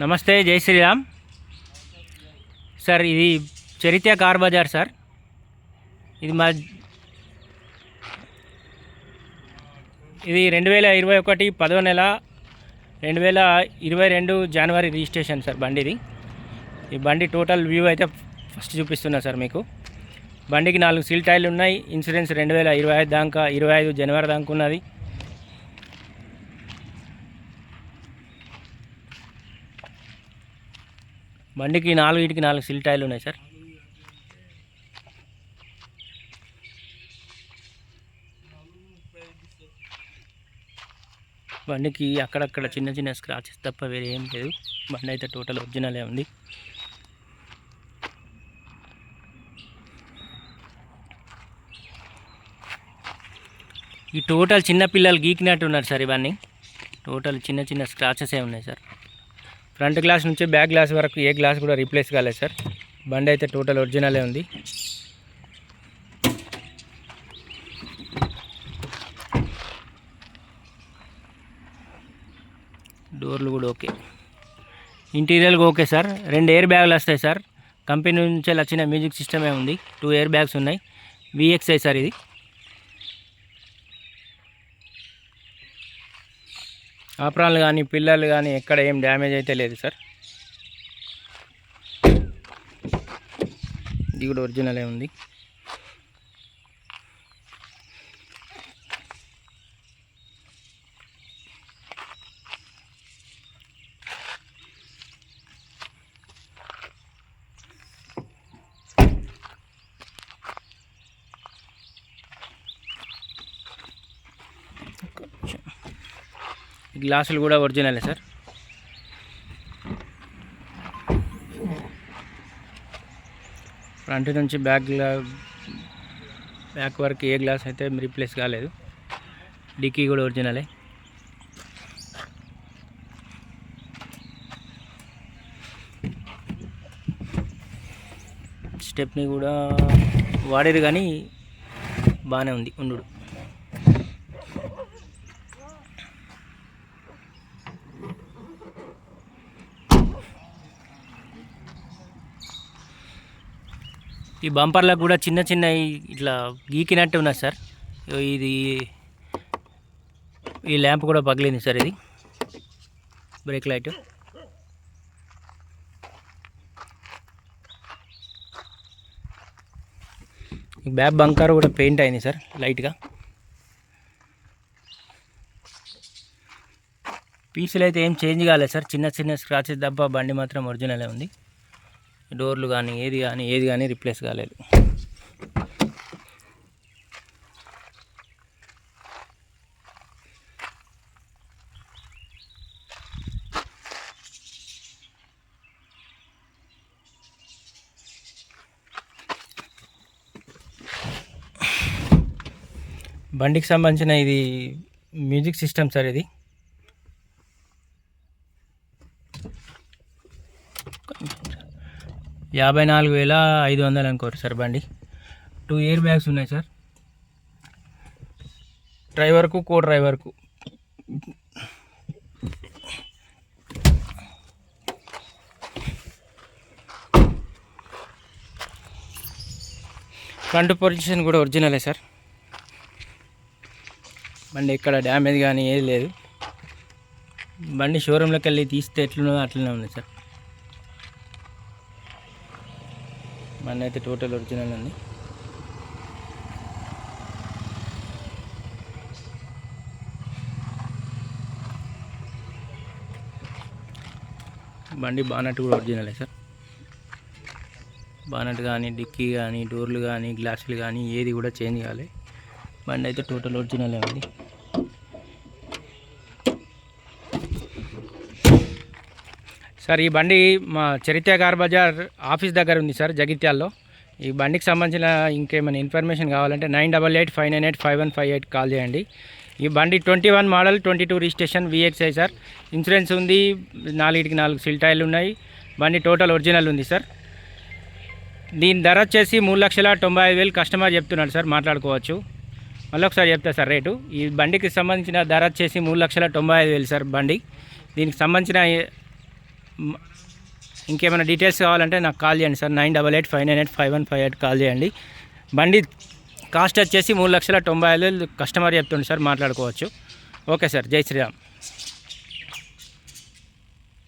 నమస్తే జై శ్రీరామ్. సార్ ఇది చరిత్ర కార్ బజార్ సార్. ఇది మా ఇది రెండు వేల ఇరవై ఒకటి పదో నెల రెండు వేల ఇరవై రెండు జనవరి రిజిస్ట్రేషన్ సార్ బండిది. ఈ బండి టోటల్ వ్యూ అయితే ఫస్ట్ చూపిస్తున్నా సార్ మీకు. బండికి నాలుగు సీల్ టైర్లు ఉన్నాయి. ఇన్సూరెన్స్ రెండు వేల ఇరవై ఐదు దాకా ఇరవై ఐదు జనవరి దాకా ఉన్నది. బండికి నాలుగు ఇటుకి నాలుగు సిల్ ఉన్నాయి సార్. బండికి అక్కడక్కడ చిన్న చిన్న స్క్రాచెస్ తప్ప వేరే ఏం లేదు. బండి అయితే టోటల్ ఒరిజినలే ఉంది. ఈ టోటల్ చిన్న పిల్లలు గీకినట్టు ఉన్నారు సార్ ఇవన్నీ. టోటల్ చిన్న చిన్న స్క్రాచెసే ఉన్నాయి సార్. ఫ్రంట్ గ్లాస్ నుంచి బ్యాక్ గ్లాస్ వరకు ఏ గ్లాస్ కూడా రీప్లేస్ కాలేదు సార్. బండి అయితే టోటల్ ఒరిజినలే ఉంది. డోర్లు కూడా ఓకే. Interior okay sir. రెండు ఎయిర్ బ్యాగులు వస్తాయి సార్. కంపెనీ నుంచి వచ్చిన మ్యూజిక్ సిస్టమే ఉంది. టూ ఎయిర్ బ్యాగ్స్ ఉన్నాయి. విఎక్స్ఐ సార్ ఇది. ఆపరాలు కానీ పిల్లలు కానీ ఎక్కడ ఏం డ్యామేజ్ అయితే లేదు సార్. ఇది కూడా ఒరిజినలే ఉంది. గ్లాసులు కూడా ఒరిజినలే సార్? ఫ్రంట్ నుంచి బ్యాక్ గ్లా బ్యాక్ వరకు ఏ గ్లాస్ అయితే రీప్లేస్ కాలేదు. డిక్కీ కూడా ఒరిజినలే స్టెప్ని కూడా వాడేది కానీ బాగానే ఉంది ఉండు ఈ బంపర్లకు కూడా చిన్న చిన్న ఇట్లా గీకినట్టు ఉన్నది సార్. ఇది ఈ ల్యాంప్ కూడా పగిలింది సార్ ఇది. Brake light. ఈ బ్యాక్ బంకర్ కూడా పెయింట్ అయింది సార్ లైట్గా. పీసులు అయితే ఏం చేంజ్ కాలేదు సార్. చిన్న చిన్న స్క్రాచెస్ తప్ప బండి మాత్రం ఒరిజినలే ఉంది. డోర్లు కానీ ఏది కానీ ఏది కానీ రిప్లేస్ కాలేదు. బండికి సంబంధించిన ఇది మ్యూజిక్ సిస్టమ్ సార్ ఇది. యాభై నాలుగు వేల ఐదు వందలు అనుకోరు సార్ బండి. టూ ఇయర్ బ్యాగ్స్ ఉన్నాయి సార్. డ్రైవర్కు కో డ్రైవర్కు ఫ్రంట్ పొజిషన్ కూడా ఒరిజినలే సార్. బండి ఎక్కడ డ్యామేజ్ కానీ ఏది లేదు. బండి షోరూంలోకి వెళ్ళి తీస్తే ఎట్లున్నదో అట్లనే ఉంది సార్. బండి అయితే టోటల్ ఒరిజినల్ అండి. బండి బానట్ కూడా ఒరిజినలే సార్. బానట్ కానీ డిక్కీ కానీ డోర్లు కానీ గ్లాసులు కానీ ఏది కూడా చేంజ్ కాలే. బండి అయితే టోటల్ ఒరిజినలే ఉంది. సార్ ఈ బండి మా చరిత్ర గార్ బజార్ ఆఫీస్ దగ్గర ఉంది సార్ జగిత్యాల్లో. ఈ బండికి సంబంధించిన ఇంకేమైనా ఇన్ఫర్మేషన్ కావాలంటే nine double eight five nine eight five one five eight call చేయండి. ఈ బండి twenty one model twenty two registration VXI sir. Insurance ఉంది నాలుగిటికి నాలుగు సిల్ టైర్లు ఉన్నాయి. బండి టోటల్ ఒరిజినల్ ఉంది సార్. దీని ధర వచ్చేసి మూడు లక్షల తొంభై ఐదు వేలు కస్టమర్ చెప్తున్నాడు సార్ మాట్లాడుకోవచ్చు. మళ్ళీ ఒకసారి చెప్తా సార్ రేటు. ఈ బండికి సంబంధించిన ధర వచ్చేసి మూడు లక్షల తొంభై ఐదు వేలు సార్ బండి. దీనికి సంబంధించిన ఇంకేమైనా డీటెయిల్స్ కావాలంటే నాకు కాల్ చేయండి sir. Nine double eight five nine eight five one five eight call చేయండి. బండి కాస్ట్ వచ్చేసి మూడు లక్షల తొంభై ఐదు కస్టమర్ చెప్తుండే సార్ మాట్లాడుకోవచ్చు. ఓకే సార్ జై శ్రీరామ్.